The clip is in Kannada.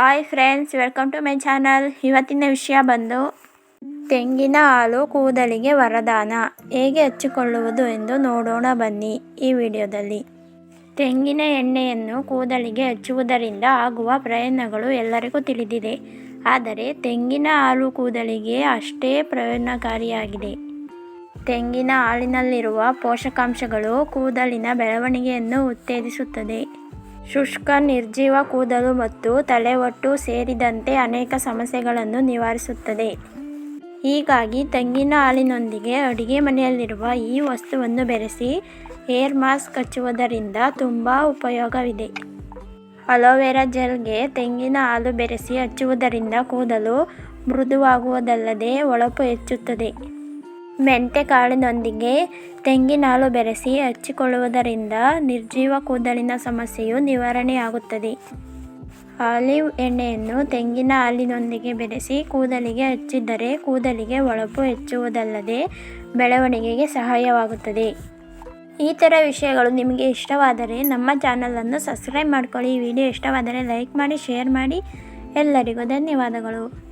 Hi friends welcome to my channel ಇವತ್ತಿನ ವಿಷಯ ಬಂದು ತೆಂಗಿನ ಹಾಲು ಕೂದಲಿಗೆ ವರದಾನ. ಹೇಗೆ ಹಚ್ಚಿಕೊಳ್ಳುವುದು ಎಂದು ನೋಡೋಣ ಬನ್ನಿ ಈ ವಿಡಿಯೋದಲ್ಲಿ. ತೆಂಗಿನ ಎಣ್ಣೆಯನ್ನು ಕೂದಲಿಗೆ ಹಚ್ಚುವುದರಿಂದ ಆಗುವ ಪ್ರಯೋಜನಗಳು ಎಲ್ಲರಿಗೂ ತಿಳಿದಿದೆ. ಆದರೆ ತೆಂಗಿನ ಹಾಲು ಕೂದಲಿಗೆ ಅಷ್ಟೇ ಪ್ರಯೋಜನಕಾರಿಯಾಗಿದೆ. ತೆಂಗಿನ ಹಾಲಿನಲ್ಲಿರುವ ಪೋಷಕಾಂಶಗಳು ಕೂದಲಿನ ಬೆಳವಣಿಗೆಯನ್ನು ಉತ್ತೇಜಿಸುತ್ತದೆ. ಶುಷ್ಕ, ನಿರ್ಜೀವ ಕೂದಲು ಮತ್ತು ತಲೆಹೊಟ್ಟು ಸೇರಿದಂತೆ ಅನೇಕ ಸಮಸ್ಯೆಗಳನ್ನು ನಿವಾರಿಸುತ್ತದೆ. ಹೀಗಾಗಿ ತೆಂಗಿನ ಹಾಲಿನೊಂದಿಗೆ ಅಡುಗೆ ಮನೆಯಲ್ಲಿರುವ ಈ ವಸ್ತುವನ್ನು ಬೆರೆಸಿ ಹೇರ್ ಮಾಸ್ಕ್ ಹಚ್ಚುವುದರಿಂದ ತುಂಬ ಉಪಯೋಗವಿದೆ. ಅಲೋವೆರಾ ಜೆಲ್ಗೆ ತೆಂಗಿನ ಹಾಲು ಬೆರೆಸಿ ಹಚ್ಚುವುದರಿಂದ ಕೂದಲು ಮೃದುವಾಗುವುದಲ್ಲದೆ ಹೊಳಪು ಹೆಚ್ಚುತ್ತದೆ. ಮೆಂತೆ ಕಾಳಿನೊಂದಿಗೆ ತೆಂಗಿನ ಹಾಲು ಬೆರೆಸಿ ಹಚ್ಚಿಕೊಳ್ಳುವುದರಿಂದ ನಿರ್ಜೀವ ಕೂದಲಿನ ಸಮಸ್ಯೆಯು ನಿವಾರಣೆಯಾಗುತ್ತದೆ. ಆಲಿವ್ ಎಣ್ಣೆಯನ್ನು ತೆಂಗಿನ ಹಾಲಿನೊಂದಿಗೆ ಬೆರೆಸಿ ಕೂದಲಿಗೆ ಹಚ್ಚಿದರೆ ಕೂದಲಿಗೆ ಹೊಳಪು ಹೆಚ್ಚುವುದಲ್ಲದೆ ಬೆಳವಣಿಗೆಗೆ ಸಹಾಯವಾಗುತ್ತದೆ. ಈ ಥರ ವಿಷಯಗಳು ನಿಮಗೆ ಇಷ್ಟವಾದರೆ ನಮ್ಮ ಚಾನಲನ್ನು ಸಬ್ಸ್ಕ್ರೈಬ್ ಮಾಡ್ಕೊಳ್ಳಿ. ವಿಡಿಯೋ ಇಷ್ಟವಾದರೆ ಲೈಕ್ ಮಾಡಿ, ಶೇರ್ ಮಾಡಿ. ಎಲ್ಲರಿಗೂ ಧನ್ಯವಾದಗಳು.